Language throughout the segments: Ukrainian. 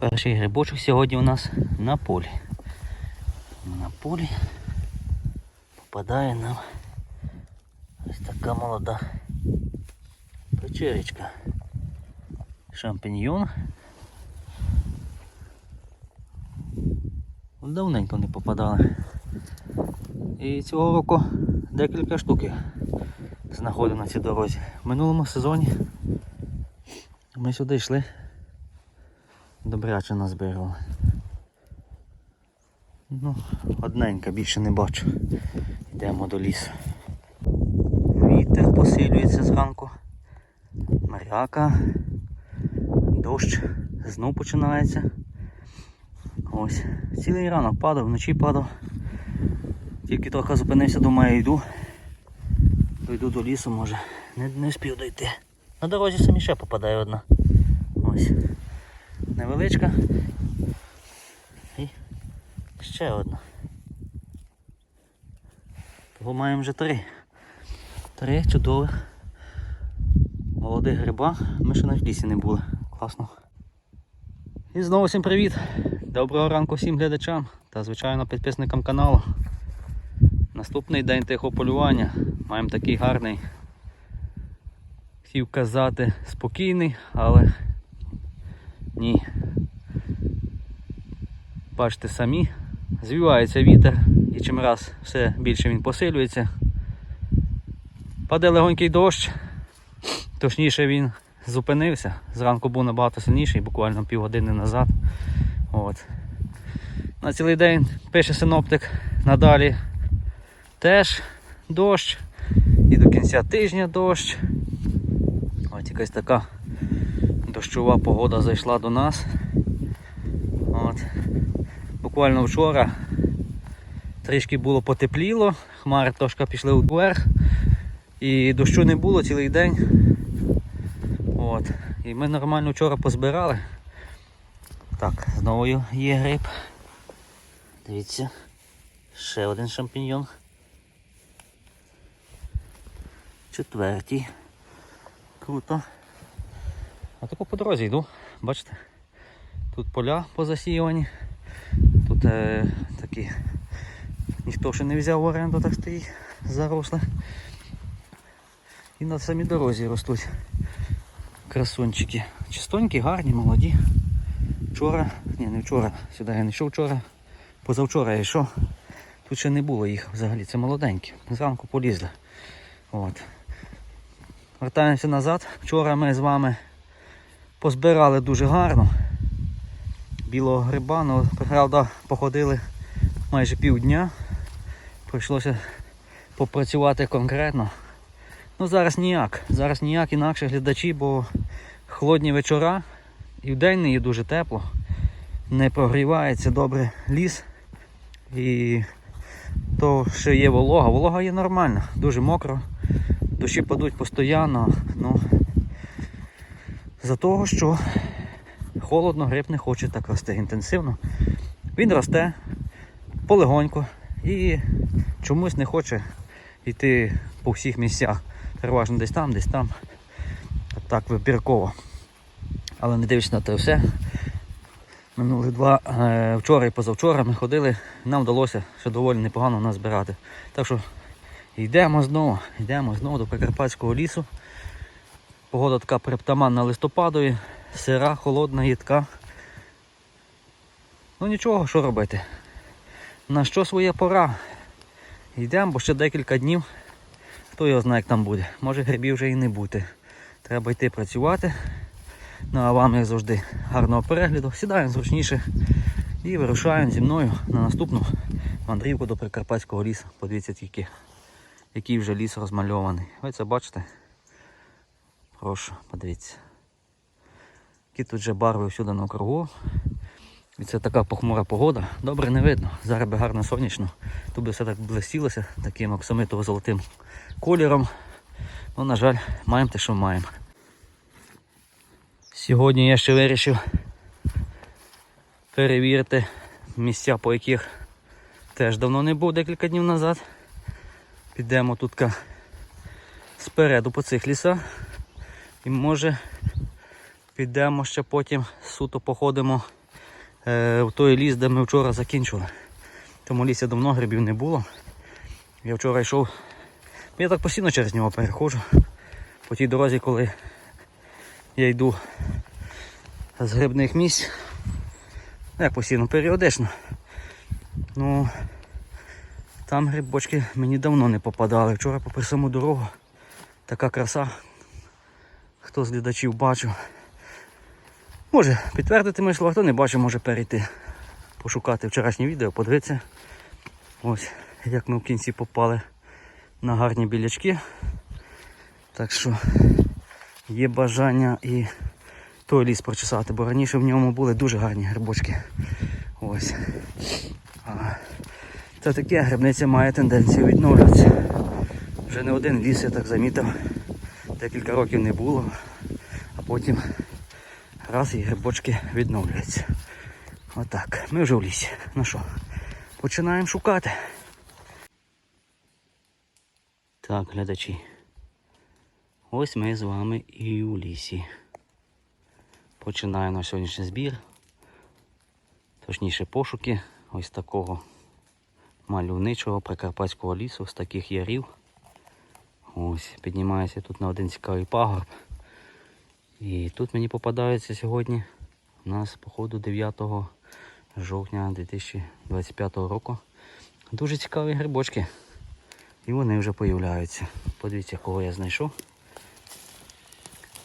Перший грибочок сьогодні у нас на полі. На полі попадає нам ось така молода печеречка. Шампіньйон. Давненько не попадали. І цього року декілька штук я знаходив на цій дорозі. В минулому сезоні ми сюди йшли. Добряче назбирали. Ну, одненька, більше не бачу. Йдемо до лісу. Вітер посилюється зранку. Моряка. Дощ знов починається. Ось. Цілий ранок падав, вночі падав. Тільки трохи зупинився, думаю, йду. Дойду до лісу, може. Не, не спів дойти. На дорозі самі ще попадає одна. Ось. Невеличка. І ще одна. Того маємо вже три. Три чудових молодих гриба. Ми ще на лісі не були. Класно. І знову всім привіт! Доброго ранку всім глядачам та звичайно підписникам каналу. Наступний день тихого полювання. Маємо такий гарний, хотів казати, спокійний, але ні. Бачите самі, звівається вітер і чим раз все більше він посилюється. Паде легонький дощ, точніше він зупинився. Зранку був набагато сильніший, буквально півгодини назад. От. На цілий день пише синоптик надалі теж дощ. І до кінця тижня дощ. Ось якась така дощова погода зайшла до нас. От. Буквально вчора трішки було потепліло, хмари трошки пішли вверх. І дощу не було цілий день. От. І ми нормально вчора позбирали. Так, знову є гриб. Дивіться, ще один шампіньйон. Четвертій. Круто. А тако по дорозі йду, бачите? Тут поля позасіювані. Тут е, такі ніхто ще не взяв в оренду, так стоїть, заросли. І на самій дорозі ростуть красунчики. Чистонькі, гарні, молоді. Вчора, ні, не вчора, сюди я не йшов вчора. Позавчора я йшов. Тут ще не було їх взагалі, це молоденькі. Зранку полізли. От. Вертаємося назад. Вчора ми з вами позбирали дуже гарно. Білого гриба, ну, правда, походили майже півдня. Прийшлося попрацювати конкретно. Ну зараз ніяк. Зараз ніяк інакше глядачі, бо холодні вечора і вдень не є дуже тепло. Не прогрівається добре ліс. І то ще є волога. Волога є нормальна, дуже мокро. Дощі падуть постійно. Ну, за того, що холодно, гриб не хоче так рости інтенсивно. Він росте полегонько і чомусь не хоче йти по всіх місцях. Переважно десь там, десь там. Так вибірково. Але не дивлячись на те все. Минулих два е, вчора і позавчора ми ходили, нам вдалося ще доволі непогано назбирати. Так що йдемо знову, йдемо знову до Прикарпатського лісу. Погода така приптаманна листопадові, сира, холодна, їдка. Ну нічого, що робити. На що своя пора? Йдемо, бо ще декілька днів. Хто його знає, як там буде. Може грибів вже і не бути. Треба йти працювати. Ну а вам, як завжди, гарного перегляду. Сідаємо зручніше і вирушаємо зі мною на наступну мандрівку до Прикарпатського лісу. Подивіться тільки, який вже ліс розмальований. Ви це бачите? Прошу, подивіться. Які тут вже барви всюди на округу. І це така похмура погода. Добре не видно. Зараз би гарно сонячно. Тут би все так блистілося таким оксамитово-золотим кольором. Ну, на жаль, маємо те, що маємо. Сьогодні я ще вирішив перевірити місця, по яких теж давно не був декілька днів назад. Підемо тут спереду по цих лісах. І може підемо ще потім суто походимо е, в той ліс, де ми вчора закінчили. Тому лісі давно грибів не було. Я вчора йшов. Я так постійно через нього переходжу. По тій дорозі, коли я йду з грибних місць. Ну, Як постійно, періодично. Ну там грибочки мені давно не попадали. Вчора попри саму дорогу така краса. Хто з глядачів бачив. Може підтвердити моє слова, хто не бачив, може перейти. Пошукати вчорашнє відео, подивитися. Ось як ми в кінці попали на гарні білячки. Так що є бажання і той ліс прочесати, бо раніше в ньому були дуже гарні грибочки. Ось. Це таке грибниця має тенденцію відновлюватися. Вже не один ліс, я так замітив. Декілька років не було, а потім раз і грибочки відновлюються. Отак. Ми вже в лісі. Ну що, починаємо шукати. Так, глядачі. Ось ми з вами і у лісі. Починаємо наш сьогоднішній збір. Точніше пошуки ось такого мальовничого прикарпатського лісу з таких ярів. Ось, піднімаюся тут на один цікавий пагорб. І тут мені попадається сьогодні у нас походу 9 жовтня 2025 року. Дуже цікаві грибочки. І вони вже появляються. Подивіться, кого я знайшов.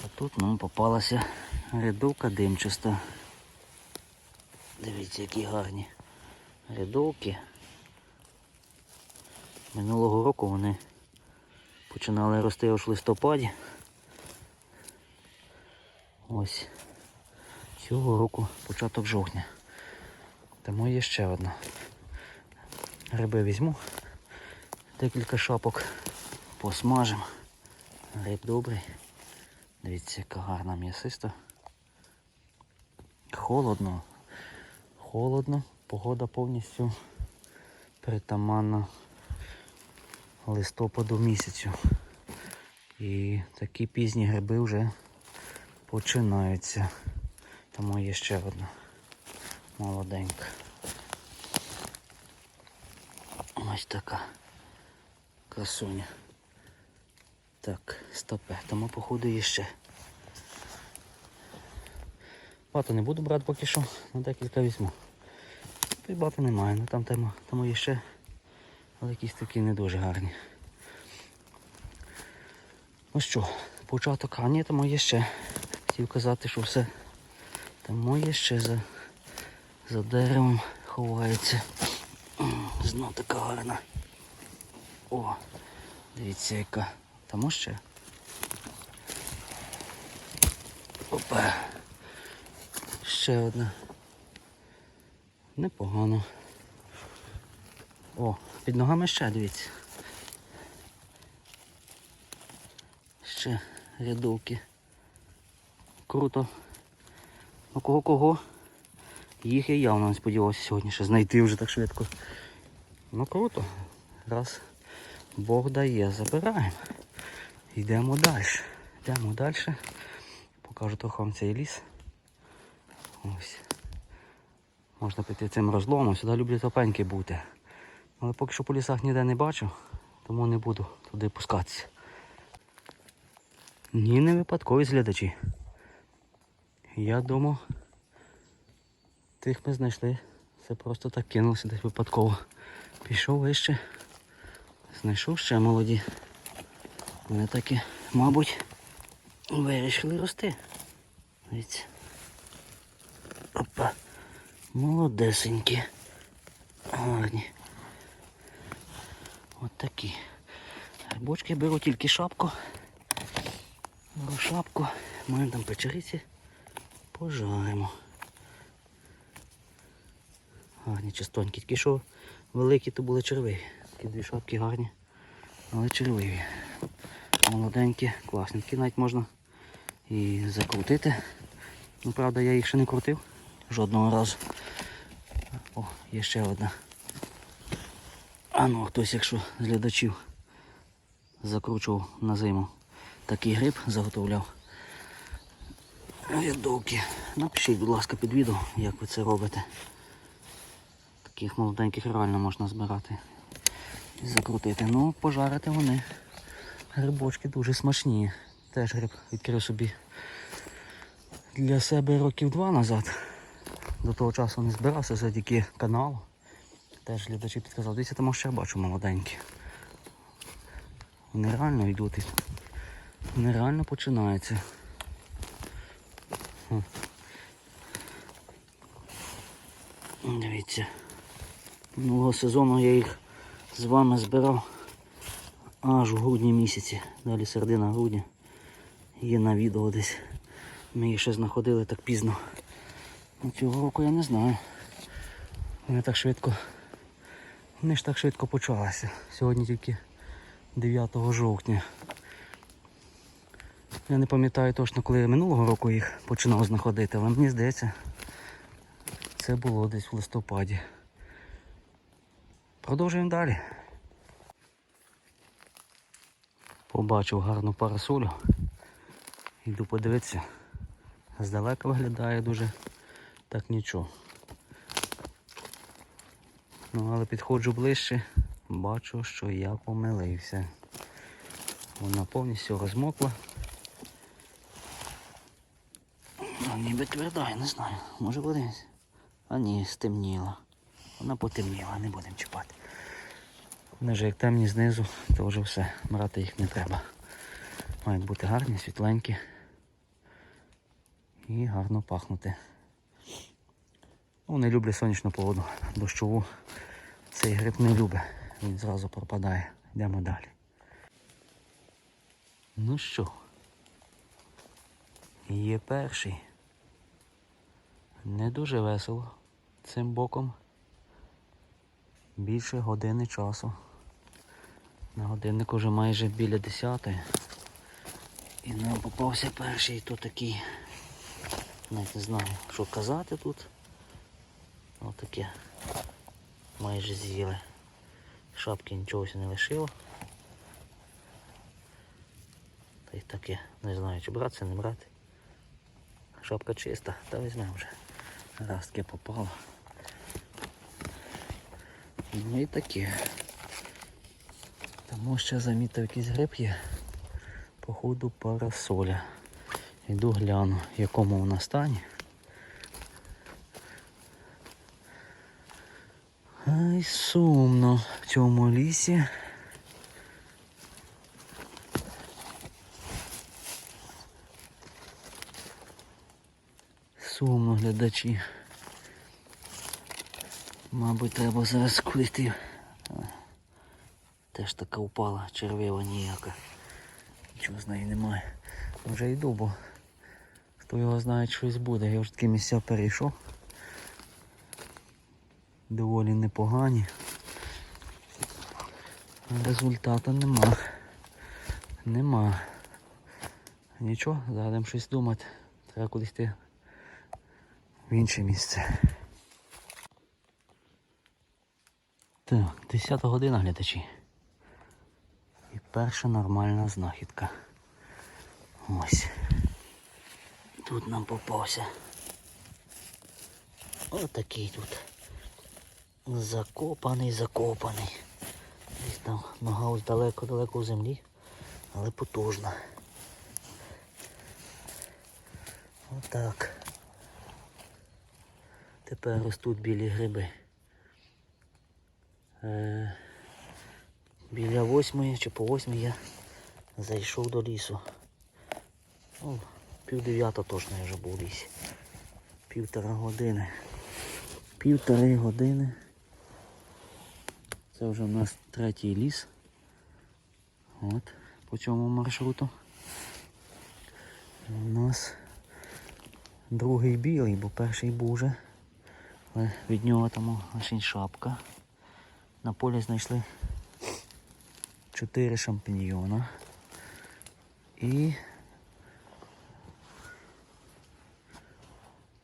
А тут нам попалася рядовка димчаста. Дивіться, які гарні рядовки. Минулого року вони починали рости аж в листопаді. Ось цього року початок жовтня. Тому є ще одна. Гриби візьму. Декілька шапок посмажем. Гриб добрий. Дивіться, яка гарна м'ясиста. Холодно. Холодно. Погода повністю притаманна листопаду місяцю. І такі пізні гриби вже починаються. Тому є ще одна молоденька. Ось така красуня. Так, стопе, тому походу є ще. Багато не буду брати поки що, на декілька візьму. Й багато немає, ну там тема, тому є ще, але якісь такі не дуже гарні. Ну що, початок, а тому є ще. Хотів казати, що все. Тому є ще за, за деревом ховається. Знов така гарна. О, дивіться яка. Тому ще. Опа. Ще одна. Непогано. О, під ногами ще, дивіться. Ще рядовки. Круто. Ну кого кого? Їх я явно не сподівався сьогодні ще знайти вже так швидко. Ну круто. Раз Бог дає, забираємо. Йдемо далі. Йдемо далі. Покажу трохи вам цей ліс. Ось. Можна піти цим розломом, сюди люблять топеньки бути. Але поки що по лісах ніде не бачу, тому не буду туди пускатися. Ні, не випадкові глядачі. Я думав, тих ми знайшли. Це просто так кинулося десь випадково. Пішов вище. Знайшов ще молоді. Вони таки, мабуть, вирішили рости. Дивіться. Опа. Молодесенькі. Гарні. От такі. Грибочки беру тільки шапку. Беру шапку. Маємо там печериці. Пожаримо. Гарні частонькі. Тільки що великі, то були червиві. Такі дві шапки гарні, але червиві. Молоденькі, класні. Навіть можна і закрутити. Ну, правда, я їх ще не крутив жодного разу. О, є ще одна. А ну, хтось, якщо з глядачів закручував на зиму такий гриб, заготовляв. рядовки. Напишіть, будь ласка, під відео, як ви це робите. Таких молоденьких реально можна збирати і закрутити. Ну, пожарити вони. Грибочки дуже смачні. Теж гриб відкрив собі для себе років два назад. До того часу не збирався завдяки каналу. Теж глядачі підказав, дивіться, там ще бачу молоденькі. Вони реально йдуть. Вони реально починаються. Дивіться. Минулого сезону я їх з вами збирав аж у грудні місяці. Далі середина грудня. Є на відео десь. Ми їх ще знаходили так пізно. Ну, Цього року я не знаю. Вони так швидко. Вони ж так швидко почалися. Сьогодні тільки 9 жовтня. Я не пам'ятаю точно, коли я минулого року їх починав знаходити, але мені здається, це було десь в листопаді. Продовжуємо далі. Побачив гарну парасолю. Йду подивитися. Здалека виглядає дуже так нічого. Ну, але підходжу ближче, бачу, що я помилився. Вона повністю розмокла. Ну, ніби тверда, я не знаю. Може буде. А ні, стемніла. Вона потемніла, не будемо чіпати. Вони вже як темні знизу, то вже все, брати їх не треба. Мають бути гарні, світленькі і гарно пахнути. Ну, не люблю сонячну погоду, дощову. Цей гриб не любить, він зразу пропадає. Йдемо далі. Ну що, є перший. Не дуже весело цим боком. Більше години часу. На годинник уже майже біля 10. І нам попався перший то такий. Навіть не знаю, що казати тут. Отаке. Майже з'їли. Шапки нічого не лишило. Та й таке. Не знаю, чи брати, чи не брати. Шапка чиста, та візьмемо вже. Раз таке попало. Ну і таке. Тому ще замітив якийсь гриб є. Походу парасоля. Йду гляну, в якому вона стані. Ай, сумно в цьому лісі. Сумно глядачі. Мабуть, треба зараз кудись. Теж така упала, червива ніяка. Нічого з неї немає. Вже йду, бо хто його знає, щось буде. Я вже такі місця перейшов. Доволі непогані. Результату нема. Нема. Нічого, зараз щось думати. Треба кудись йти в інше місце. Так, 10 година глядачі. І перша нормальна знахідка. Ось. Тут нам попався. Отакий тут. Закопаний, закопаний. Десь там нога ось далеко-далеко в землі, але потужна. Отак. Тепер ростуть білі гриби. Е, біля восьмої чи по восьмій я зайшов до лісу. Ну, пів дев'ята точно я вже був в лісі. Півтора години. Півтори години. Це вже у нас третій ліс. От, по цьому маршруту. У нас другий білий, бо перший був вже. Але від нього там аж шапка. На полі знайшли 4 шампіньйона. І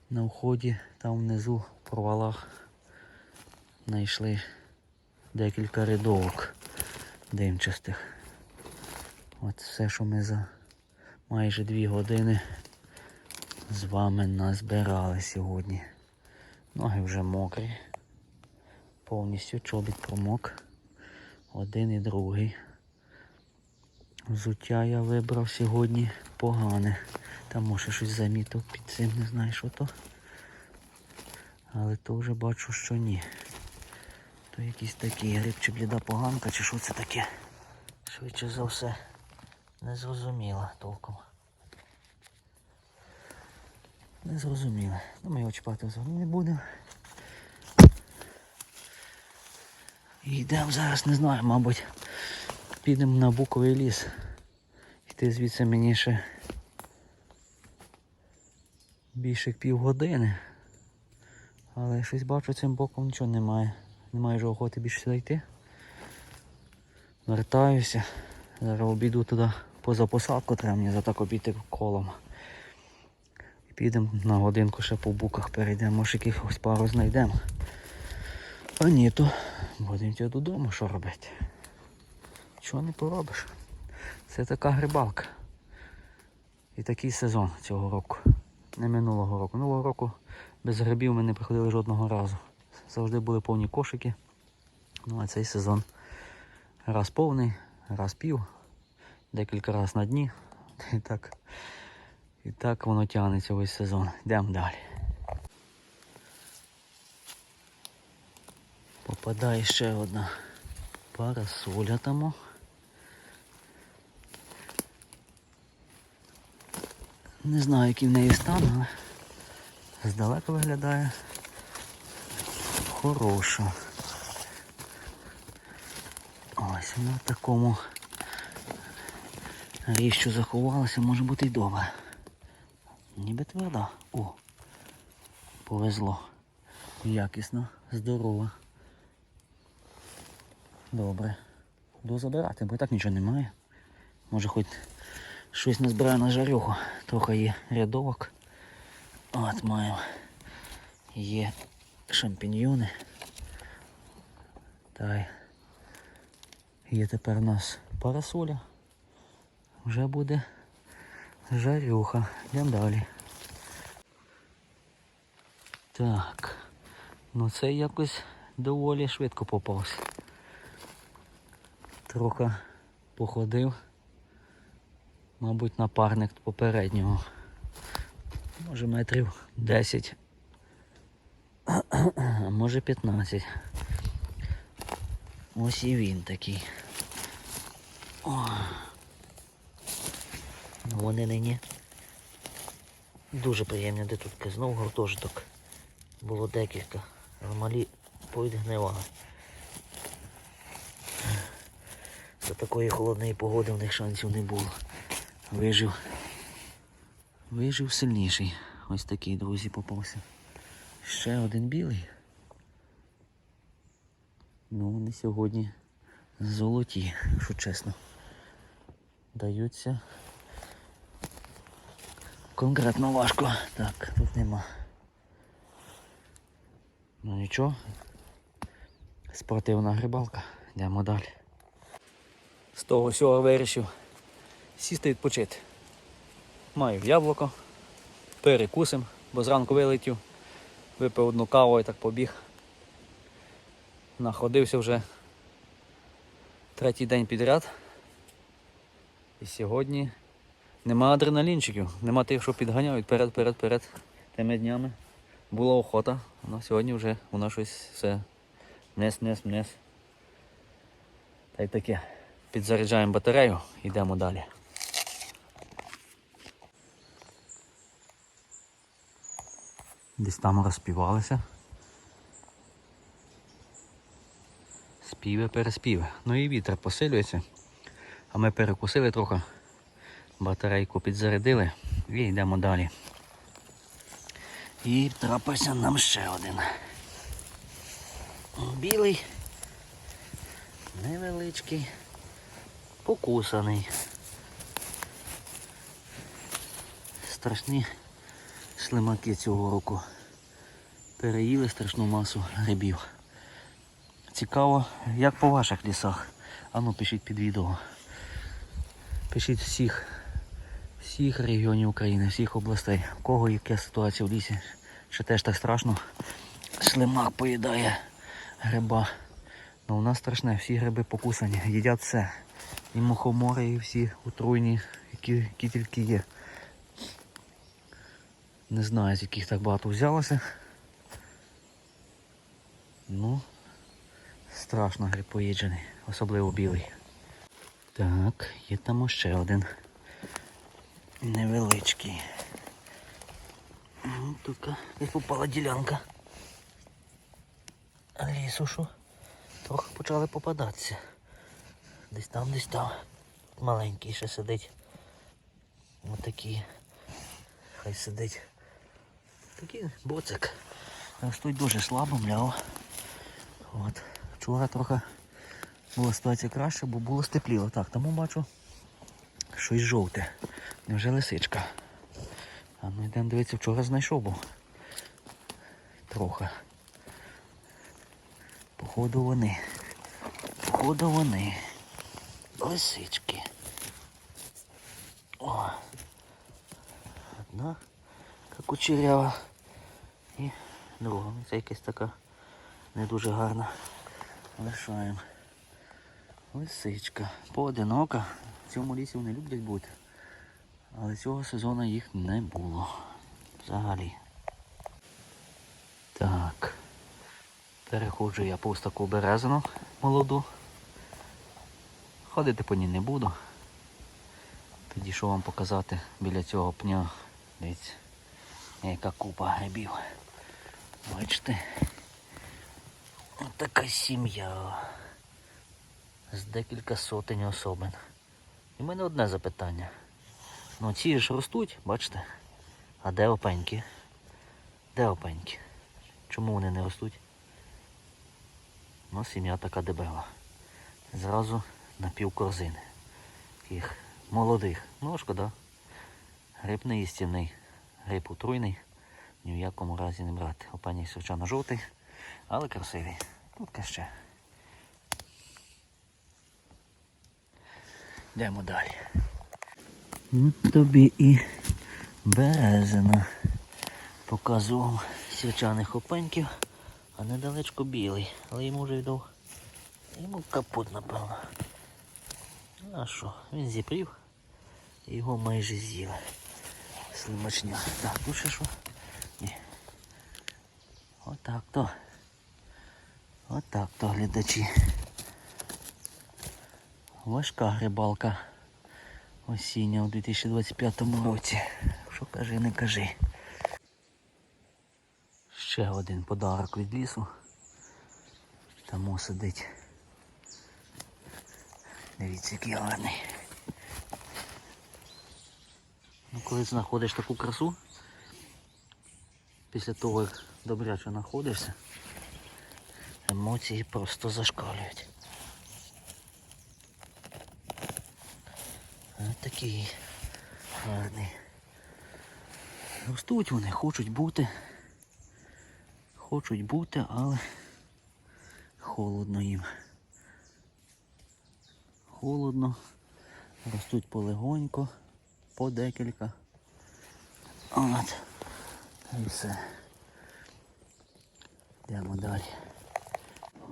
на вході там внизу в провалах знайшли декілька рядовок димчастих. От все, що ми за майже дві години з вами назбирали сьогодні. Ноги вже мокрі. Повністю чобіт промок. Один і другий. Взуття я вибрав сьогодні погане. Там може щось замітив під цим, не знаю що то. Але то вже бачу, що ні. То якийсь такий гриб чи бліда поганка, чи що це таке. Швидше за все, не зрозуміло толком. Не зрозуміло. Ну ми його чіпати взагалі не будемо. І йдемо зараз, не знаю, мабуть, підемо на буковий ліс. Йти звідси мені ще більше як півгодини. Але щось бачу цим боком нічого немає. Немає вже охоти більше сюди йти. Вертаюся. Зараз обійду туди поза посадку, треба мені за так обійти колом. Підемо на годинку ще по буках перейдемо, може якихось пару знайдемо. А ні, то будемо йти додому, що робити. Чого не поробиш? Це така грибалка. І такий сезон цього року. Не минулого року. Минулого року без грибів ми не приходили жодного разу. Завжди були повні кошики. Ну а цей сезон раз повний, раз пів, декілька разів на дні. І так, і так воно тягнеться весь сезон. Йдемо далі. Попадає ще одна парасоля тому. Не знаю, який в неї стан, але здалека виглядає хороша. Ось в такому ріщу заховалася, може бути й добре. Ніби тверда. О, повезло. Якісно, здорова. Добре. Буду забирати, бо і так нічого немає. Може хоч щось назбираю на жарюху. Трохи є рядовок. От маємо. Є шампіньйони. Та є тепер у нас парасоля. Вже буде жарюха. Йдемо далі. Так. Ну це якось доволі швидко попався. Трохи походив. Мабуть, напарник попереднього. Може метрів 10. А може 15. Ось і він такий. О. Вони нині дуже приємні дитутки. Знову гуртожиток. Було декілька. але Малі повідгнивали. За такої холодної погоди в них шансів не було. Вижив. Вижив сильніший. Ось такий, друзі, попався. Ще один білий. Ну, вони сьогодні золоті, якщо чесно. Даються. Конкретно важко. Так, тут нема. Ну нічого. Спортивна грибалка. Йдемо далі. З того всього вирішив сісти відпочити. Маю яблуко, перекусим, бо зранку вилетів, випив одну каву і так побіг. Находився вже третій день підряд. І сьогодні нема адреналінчиків, нема тих, що підганяють перед, перед, перед тими днями. Була охота, але сьогодні вже воно щось все нес, нес, нес. Та й таке. Підзаряджаємо батарею, йдемо далі. Десь там розпівалися. Співи, переспіви. Ну і вітер посилюється. А ми перекусили трохи. Батарейку підзарядили і йдемо далі. І трапився нам ще один. Білий, невеличкий, покусаний. Страшні слимаки цього року. Переїли страшну масу грибів. Цікаво, як по ваших лісах. Ану пишіть під відео. Пишіть всіх, всіх регіонів України, всіх областей. У кого яка ситуація в лісі, що теж так страшно. Слимак поїдає гриба. Ну у нас страшне, всі гриби покусані, їдять все. І мухомори, і всі отруйні, які, які тільки є. Не знаю, з яких так багато взялося. Ну, страшно гриб поїджений, особливо білий. Так, є там ще один невеличкий. Ну, попала ділянка. Лісу що? Трохи почали попадатися. Десь там, десь там. Маленький ще сидить. Отакий. Хай сидить. Такий боцик. Ростуть дуже слабо, мляво. От. Вчора трохи була ситуація краще, бо було степліло. Так, тому бачу щось жовте. Невже лисичка? А ну йдемо дивитися, вчора знайшов був. Трохи. Походу вони. Походу вони. Лисички. О. Одна така кучерява. Друга. Ну, Це якась така не дуже гарна. Лишаємо. Лисичка. Поодинока. В цьому лісі вони люблять бути. Але цього сезону їх не було. Взагалі. Так. Переходжу я повз таку березину молоду. Ходити по ній не буду. Підійшов вам показати біля цього пня. Дивіться, яка купа грибів. Бачите? Ось така сім'я. З декілька сотень особин. І в мене одне запитання. Ну ці ж ростуть, бачите? А де опеньки? Де опеньки? Чому вони не ростуть? Ну, сім'я така дебела. Зразу на пів корзини. Таких молодих. Ну, шкода. Гриб не істинний. Гриб отруйний. Ні в якому разі не брати. Опеній свячано жовтий, але красивий. Тут ще. Йдемо далі. От тобі і березина. Показував свячаних опеньків, а недалечко білий. Але йому вже йдов. Йому капут, напевно. А що, він зіпрів його майже з'їли. Слимачня. Так, ще що? Ні. Отак то. Отак то, глядачі. Важка грибалка осіння у 2025 році. Що кажи, не кажи. Ще один подарок від лісу. Тому сидить. Дивіться, який гарний. Ну, коли знаходиш таку красу, після того, як добряче знаходишся, емоції просто зашкалюють. Ось такий гарний. Ростуть вони, хочуть бути. Хочуть бути, але холодно їм. Холодно. Ростуть полегонько, по декілька. От. І все. Йдемо далі.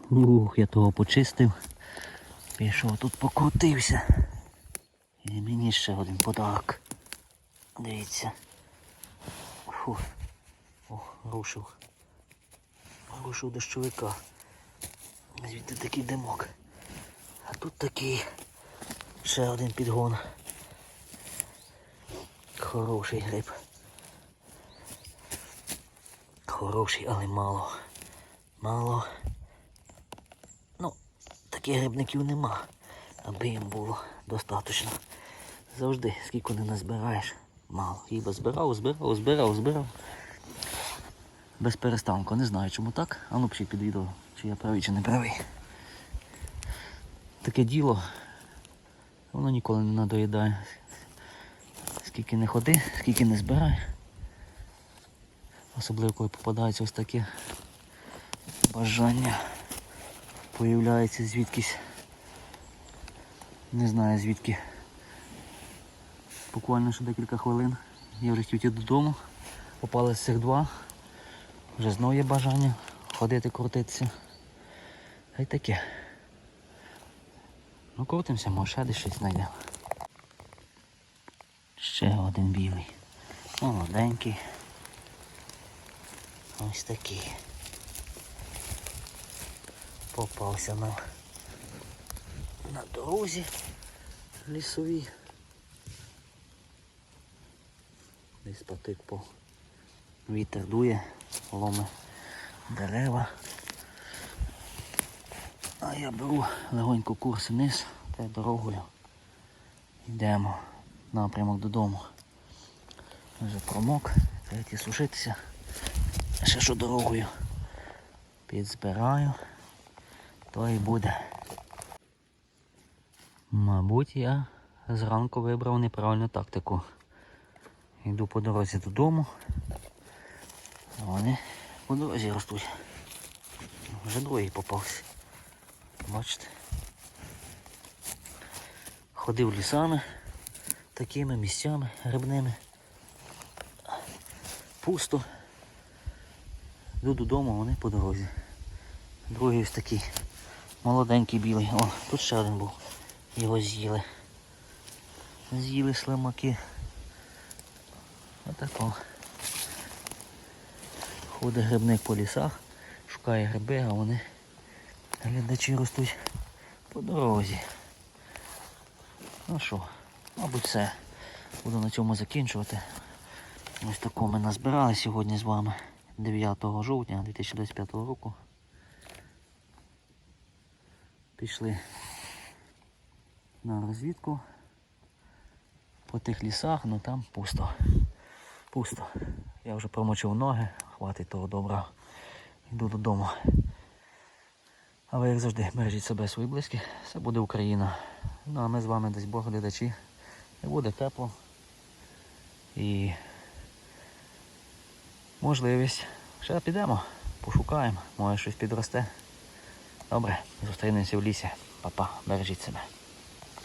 Ух, я того почистив. Пішов тут покрутився. І мені ще один подарок. Дивіться. Фу. О, рушив. Рушив дощовика. Звідти такий димок. А тут такий ще один підгон. Хороший гриб. Хороший, але мало. Мало. Ну, таких грибників нема, аби їм було достатньо. Завжди, скільки не назбираєш, мало. Хіба збирав, збирав, збирав, збирав. Без перестанку. Не знаю чому так. А ну пишіть під чи я правий, чи не правий. Таке діло, воно ніколи не надоїдає. Скільки не ходи, скільки не збирай. Особливо коли попадається ось таке бажання. Появляється звідкись. Не знаю звідки. Буквально ще декілька хвилин. Я вже хотів йти додому. Попали з цих два. Вже знову є бажання ходити, крутитися. Та й таке. Ну крутимося, може ще десь щось знайдемо. Ще один білий. Молоденький. Ось такий. Попався нам на дорозі лісовій. Десь потик по вітер дує, ломе дерева. А я беру легонько курс вниз та дорогою. Йдемо напрямок додому. Вже промок, треба сушитися. Ще що дорогою підзбираю, то і буде. Мабуть, я зранку вибрав неправильну тактику. Йду по дорозі додому. Вони по дорозі ростуть. Вже другий попався. Бачите? Ходив лісами, такими місцями грибними. Пусто. Йду додому, вони по дорозі. Другий ось такий молоденький білий. О, тут ще один був. Його з'їли. З'їли слимаки. Отако. Ходить грибник по лісах, шукає гриби, а вони глядачі ростуть по дорозі. Ну що, мабуть все. Буду на цьому закінчувати. Ось таку ми назбирали сьогодні з вами 9 жовтня 2025 року. Пішли на розвідку по тих лісах, ну там пусто. Пусто. Я вже промочив ноги, хватить того добра. Йду додому. А ви, як завжди, бережіть себе свої близькі. Все буде Україна. Ну а ми з вами десь Бог глядачі. І буде тепло. І можливість. Ще підемо, пошукаємо, може щось підросте. Добре, зустрінемося в лісі. Па-па, бережіть себе.